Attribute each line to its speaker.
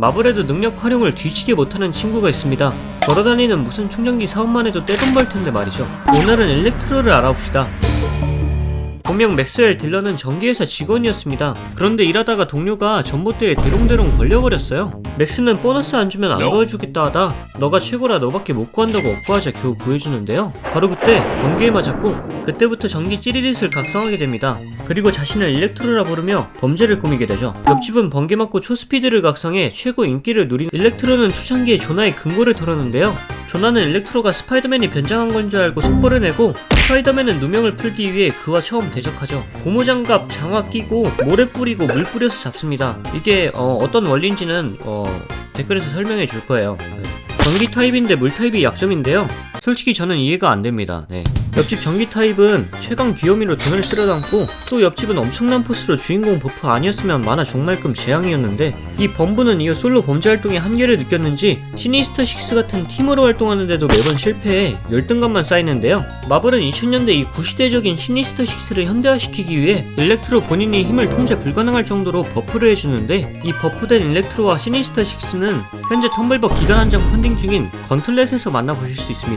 Speaker 1: 마블에도 능력 활용을 뒤지게 못하는 친구가 있습니다. 걸어다니는 무슨 충전기 사업만 해도 떼돈 벌 텐데 말이죠. 오늘은 일렉트로를 알아봅시다. 본명 맥스웰 딜러는 전기회사 직원이었습니다. 그런데 일하다가 동료가 전봇대에 대롱대롱 걸려버렸어요. 맥스는 보너스 안 주면 안 구해주겠다 하다 너가 최고라 너밖에 못 구한다고 억구하자 겨우 구해주는데요. 바로 그때 번개에 맞았고 그때부터 전기 찌리릿을 각성하게 됩니다. 그리고 자신을 일렉트로라 부르며 범죄를 꾸미게 되죠. 옆집은 번개 맞고 초스피드를 각성해 최고 인기를 누린 일렉트로는 초창기에 조나의 근거를 털었는데요. 조나는 일렉트로가 스파이더맨이 변장한 건 줄 알고 속보를 내고 스파이더맨은 누명을 풀기 위해 그와 처음 대적하죠. 고무장갑, 장화 끼고 모래 뿌리고 물 뿌려서 잡습니다. 이게 어, 떤 원리인지는 어, 댓글에서 설명해 줄 거예요. 네. 전기 타입인데 물 타입이 약점인데요. 솔직히 저는 이해가 안 됩니다. 네. 옆집 전기 타입은 최강 귀요미로 돈을 쓸어 담고 또 옆집은 엄청난 포스로 주인공 버프 아니었으면 만화 종말끔 재앙이었는데 이 범부는 이후 솔로 범죄 활동의 한계를 느꼈는지 시니스터 6 같은 팀으로 활동하는데도 매번 실패해 열등감만 쌓이는데요. 마블은 2000년대 이 구시대적인 시니스터 6를 현대화시키기 위해 일렉트로 본인이 힘을 통제 불가능할 정도로 버프를 해주는데 이 버프된 일렉트로와 시니스터 6는 현재 텀블벅 기간 한정 펀딩 중인 건틀렛에서 만나보실 수 있습니다.